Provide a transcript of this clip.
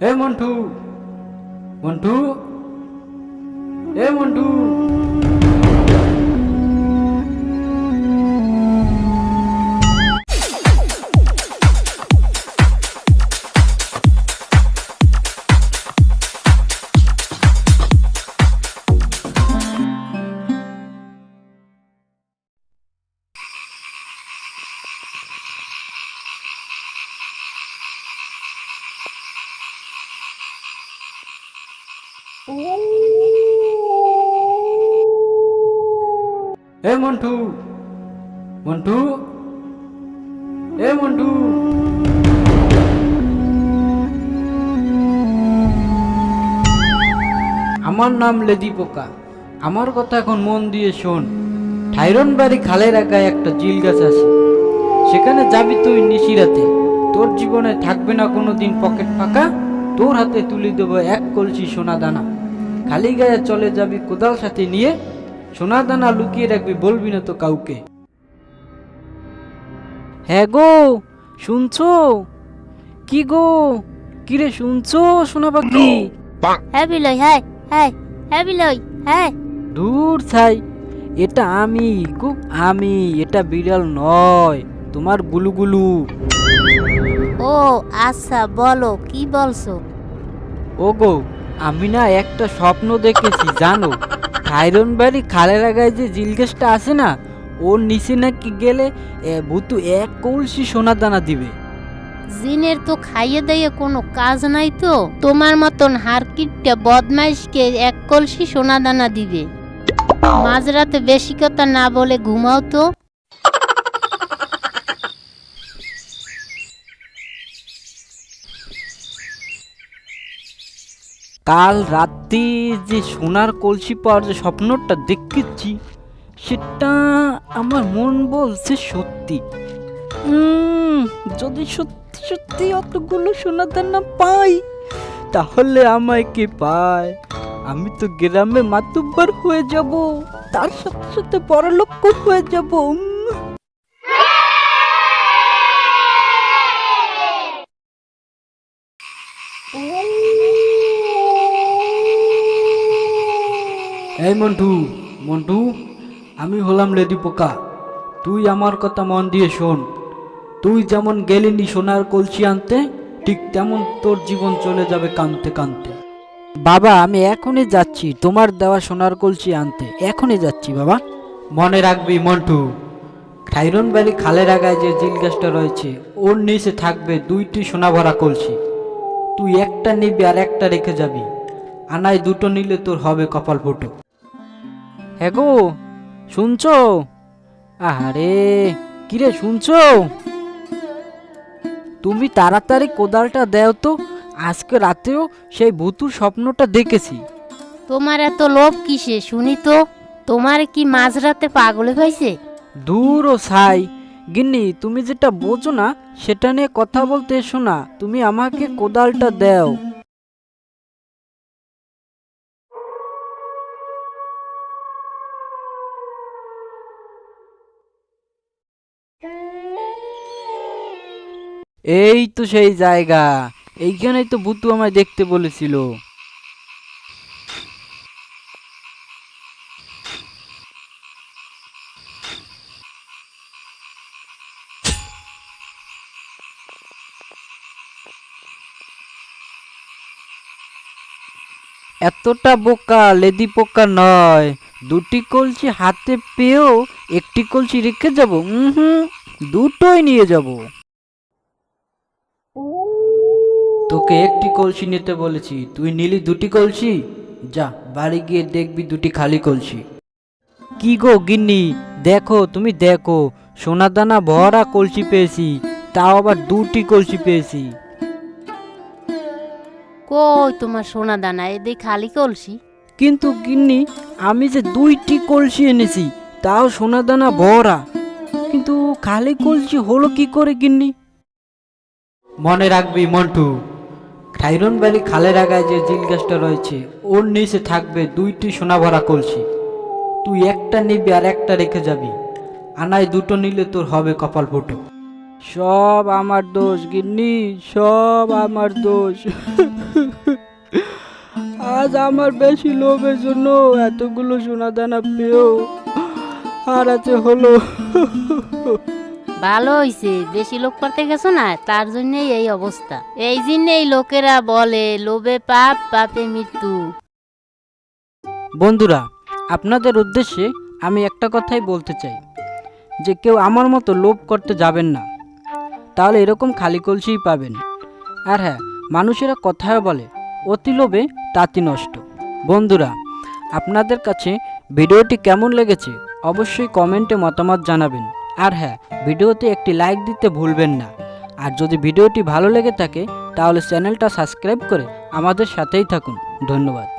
এ মন্টু মন্টু এ মন্টু এ মন্টু মন্টু, এ মন্টু। আমার নাম লেদি পোকা। আমার কথা এখন মন দিয়ে শোন। ঠাইরন বাড়ি খালের একায় একটা জিল গাছ আছে। সেখানে যাবি তুই নিশিরাতে তোর জীবনে থাকবে না কোনো দিন পকেট ফাঁকা। তোর হাতে তুলে দেবো এক কলসি সোনা দানা। খালি গায়ে চলে যাবি কোদাল সাথে নিয়ে সোনা দানা লুকিয়ে রাখবি বলবি না তো কাউকে। হ্যাঁ গো শুনছো? কি গো? কিরে শুনছো সোনা পাখি? হ্যাঁ বিলই হ্যাঁ হ্যাঁ হ্যাঁ বিলই হ্যাঁ। দূর ছাই এটা আমি গো আমি এটা বিড়াল নয় তোমার গুলুগুলু। ও আচ্ছা বলো কি বলছো? ও গো আমি না একটা স্বপ্ন দেখেছি, জানো? থাইরন বাড়ি খালের আগায় যে জিলগেসটা আছে না, ওর নিচে নাকি গেলে ভূতু এক কলসি সোনা দানা দিবে। জিনের তো খাইয়ে দিয়ে কোনো কাজ নাই তো। তোমার মতন হারকিটটা বদমাইশকে এক কলসি সোনা দানা দিবে। মাঝরাতে বেশি কথা না বলে ঘুমাও তো। কাল রাতে যে সোনার কলসি পাওয়ার যে স্বপ্নটা দেখেছি, সেটা আমার মন বলছে সত্যি। যদি সত্যি সত্যি অতগুলো সোনা দানা পাই, তাহলে আমায় কে পায়? আমি তো গ্রামে মাতুব্বার হয়ে যাব, তার সাথে সাথে বড়লোক হয়ে যাব। এই মন্টু মন্টু, আমি হলাম লেডি পোকা। তুই আমার কথা মন দিয়ে শোন। তুই যেমন গেলিনি সোনার কলসি আনতে, ঠিক তেমন তোর জীবন চলে যাবে কানতে কানতে। বাবা, আমি এখনই যাচ্ছি তোমার দেওয়া সোনার কলসি আনতে। এখনই যাচ্ছি বাবা। মনে রাখবি মন্টু, খাইরন বাড়ি খালের আগায় যে জিল গাছটা রয়েছে, ওর নিচে থাকবে দুইটি সোনা ভরা কলসি। তুই একটা নিবি আর একটা রেখে যাবি। আনায় দুটো নিলে তোর হবে কপাল ফুটো। হ্যাঁ গো শুনছো? আরে কিরে শুনছো? তুমি তাড়াতাড়ি কোদালটা দেও তো আজকে রাতেও সেই ভুতুর স্বপ্নটা দেখেছি। তোমার এত লোভ কিসে শুনি তো? তোমার কি মাঝরাতে পাগলে হয়েছে? দূর ও ছাই। গিন্নি তুমি যেটা বোঝো না সেটা নিয়ে কথা বলতে এসো না। তুমি আমাকে কোদালটা দাও। এই তো সেই জায়গা। এইখানেই তো বুতু আমায় দেখতে বলেছিল। এতটা বোকা লেদি পোকা নয়। দুটি কলসি হাতে পেয়েও একটি কলসি রেখে যাব। হুম, দুটোই নিয়ে যাব। তোকে একটি কলসি নিতে বলেছি তুই নিলি দুটি কলসি? যা বাড়ি গিয়ে দেখবি দুটি খালি কলসি। কি গো গিন্নি দেখো তুমি দেখো সোনা দানা ভরা কলসি পেয়েছি তাও আবার দুটি কলসি পেয়েছি। কই তোমার সোনা দানা এদের খালি কলসি? কিন্তু গিন্নি আমি যে দুইটি কলসি এনেছি তাও সোনা দানা ভরা। কিন্তু খালি কলসি হলো কি করে গিন্নি? মনে রাখবি মন্টু খাইরন ভ্যালি খালের আগায় যে জিল গাছটা রয়েছে, ওর নিচে থাকবে দুইটি সোনা ভরা কলসি। তুই একটা নিবি আর একটা রেখে যাবি। আনায় দুটো নিলে তোর হবে কপাল ফুটো। সব আমার দোষ, গিন্নি, সব আমার দোষ। আজ আমার বেশি লোভের জন্য এতগুলো সোনা দানা পেয়েও হারাতে হলো। ভালো হইছে, বেশি লোক করতে গেছো না? তার জন্যই এই অবস্থা। এই জন্যই লোকেরা বলে, লোভে পাপ, পাপে মৃত্যু। বন্ধুরা, আপনাদের উদ্দেশ্যে আমি একটা কথাই বলতে চাই। যে কেউ আমার মতো লোভ করতে যাবেন না। তাহলে এরকম খালি কলসিই পাবেন। আর হ্যাঁ মানুষেরা কথায় বলে, অতি লোভে তাঁতি নষ্ট। বন্ধুরা, আপনাদের কাছে ভিডিওটি কেমন লেগেছে, অবশ্যই কমেন্টে মতামত জানাবেন। আর হ্যাঁ ভিডিওতে একটি লাইক দিতে ভুলবেন না। আর যদি ভিডিওটি ভালো লেগে থাকে, তাহলে চ্যানেলটা সাবস্ক্রাইব করে আমাদের সাথেই থাকুন। ধন্যবাদ।